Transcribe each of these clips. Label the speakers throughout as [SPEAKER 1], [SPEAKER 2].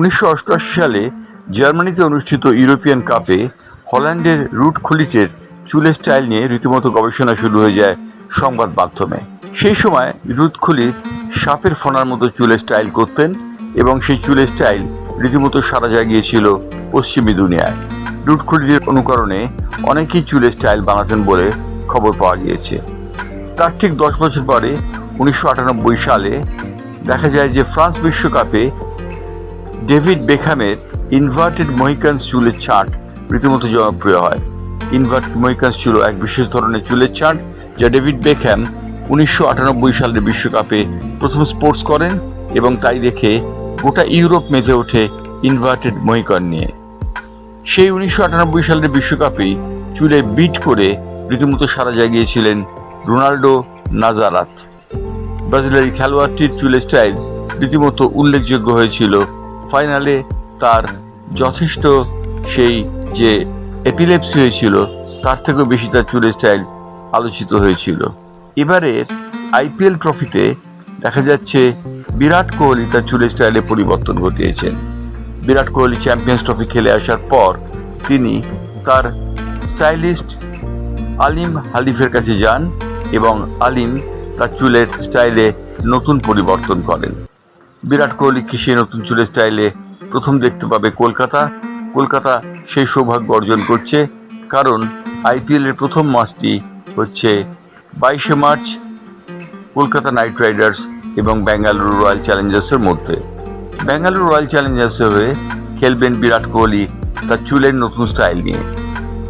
[SPEAKER 1] উনিশশো অষ্টআশি সালে জার্মানিতে অনুষ্ঠিত ইউরোপিয়ান কাপে হল্যান্ডের রুট খুলিচের চুলের স্টাইল নিয়ে রীতিমতো গবেষণা শুরু হয়ে যায় সংবাদ মাধ্যমে। সেই সময় রুট খুলিচ সাপের ফোনার মতো চুলের স্টাইল করতেন এবং সেই চুলের স্টাইল রীতিমতো সারা জাগিয়েছিল পশ্চিমী দুনিয়ায়। রুট খুলিচের অনুকরণে অনেকেই চুলের স্টাইল বানাতেন বলে খবর পাওয়া গিয়েছে। তার ঠিক দশ বছর পরে উনিশশো আটানব্বই সালে দেখা যায় যে ফ্রান্স বিশ্বকাপে ডেভিড বেখামের ইনভার্টেড মহিকান্স চুলের ছাঁট রীতিমতো জনপ্রিয় হয়। ইনভার্টেড মহিকান চুল এক বিশেষ ধরনের চুলের ছাঁট যা ডেভিড বেকহ্যাম উনিশশো আটানব্বই সালের বিশ্বকাপে প্রথম স্পোর্টস করেন এবং তাই দেখে গোটা ইউরোপ মেতে ওঠে ইনভার্টেড মহিকান নিয়ে। সেই উনিশশো আটানব্বই সালের বিশ্বকাপেই চুলে বিট করে রীতিমতো সারা জাগিয়েছিলেন রোনাল্ডো নাজারাত। ব্রাজিলের খেলোয়াড়টির চুলের স্টাইল রীতিমতো উল্লেখযোগ্য হয়েছিল ফাইনালে তার যথেষ্ট সেই যে এপিলেপসি হয়েছিল, তার থেকেও বেশি তার চুলের স্টাইল আলোচিত হয়েছিল। এবারের আইপিএল ট্রফিতে দেখা যাচ্ছে বিরাট কোহলি তার চুলের স্টাইলে পরিবর্তন ঘটিয়েছেন বিরাট কোহলি চ্যাম্পিয়ন্স ট্রফি খেলে আসার পর তিনি তার স্টাইলিস্ট আলিম হালিফের কাছে যান এবং আলিম তার চুলের স্টাইলে নতুন পরিবর্তন করেন। বিরাট কোহলিকে সেই নতুন চুলের স্টাইলে প্রথম দেখতে পাবে কলকাতা? কলকাতা সেই সৌভাগ্য অর্জন করছে, কারণ আইপিএল এর প্রথম ম্যাচটি হচ্ছে বাইশে মার্চ কলকাতা নাইট রাইডার্স এবং বেঙ্গালুরু রয়্যাল চ্যালেঞ্জার্সের মধ্যে। বেঙ্গালুরু রয়্যাল চ্যালেঞ্জার্সের হয়ে খেলবেন বিরাট কোহলি তার চুলের নতুন স্টাইল নিয়ে।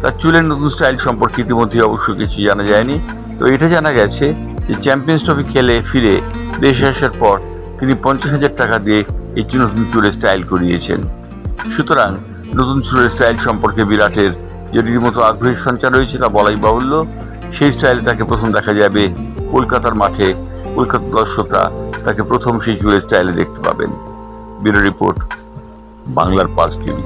[SPEAKER 1] তার চুলের নতুন স্টাইল সম্পর্কে ইতিমধ্যে অবশ্য কিছু জানা যায়নি। তো এটা জানা গেছে যে, চ্যাম্পিয়ন্স ট্রফি খেলে ফিরে দেশে আসার পর তিনি পঞ্চাশ হাজার টাকা দিয়ে একটি নতুন চুলের স্টাইল করিয়েছেন। সুতরাং নতুন চুলের স্টাইল সম্পর্কে বিরাটের যেটির মতো আগ্রহের সঞ্চার রয়েছে তা বলাই বাহুল্য, সেই স্টাইলে তাকে প্রথম দেখা যাবে কলকাতার মাঠে। কলকাতার দর্শকরা তাকে প্রথম সেই চুলের স্টাইলে দেখতে পাবেন। ব্যুরো রিপোর্ট, বাংলার পাঁচ টিভি।